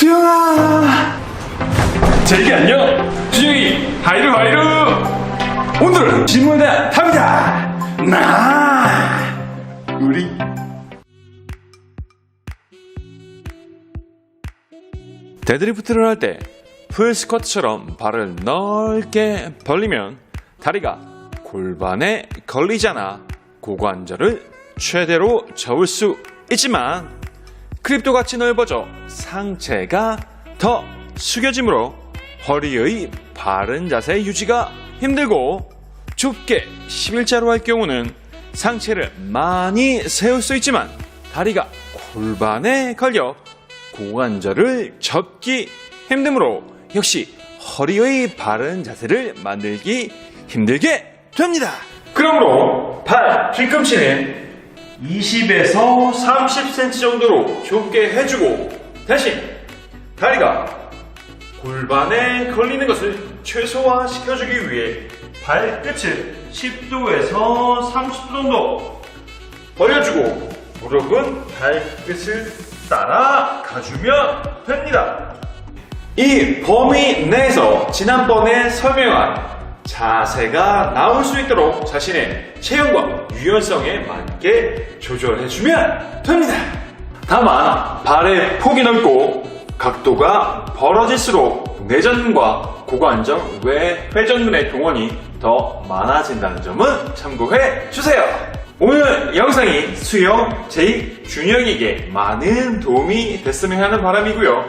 주영아. 제기 안녕. 주영이 하이루 하이루. 오늘은 질문에 답이다. 나. 우리. 데드리프트를 할 때 풀스쿼트처럼 발을 넓게 벌리면 다리가 골반에 걸리잖아. 고관절을 최대로 접을 수 있지만 크립도 같이 넓어져 상체가 더 숙여지므로 허리의 바른 자세 유지가 힘들고 좁게 11자로 할 경우는 상체를 많이 세울 수 있지만 다리가 골반에 걸려 고관절을 접기 힘드므로 역시 허리의 바른 자세를 만들기 힘들게 됩니다. 그러므로 발 뒤꿈치는 20에서 30cm 정도로 좁게 해주고 대신 다리가 골반에 걸리는 것을 최소화시켜주기 위해 발끝을 10도에서 30도 정도 벌려주고 무릎은 발끝을 따라 가주면 됩니다. 이 범위 내에서 지난번에 설명한 자세가 나올 수 있도록 자신의 체형과 유연성에 맞게 조절해주면 됩니다. 다만 발의 폭이 넓고 각도가 벌어질수록 내전과 고관절 외 회전근의 동원이 더 많아진다는 점은 참고해 주세요. 오늘 영상이 수영 제2 준영에게 많은 도움이 됐으면 하는 바람이고요.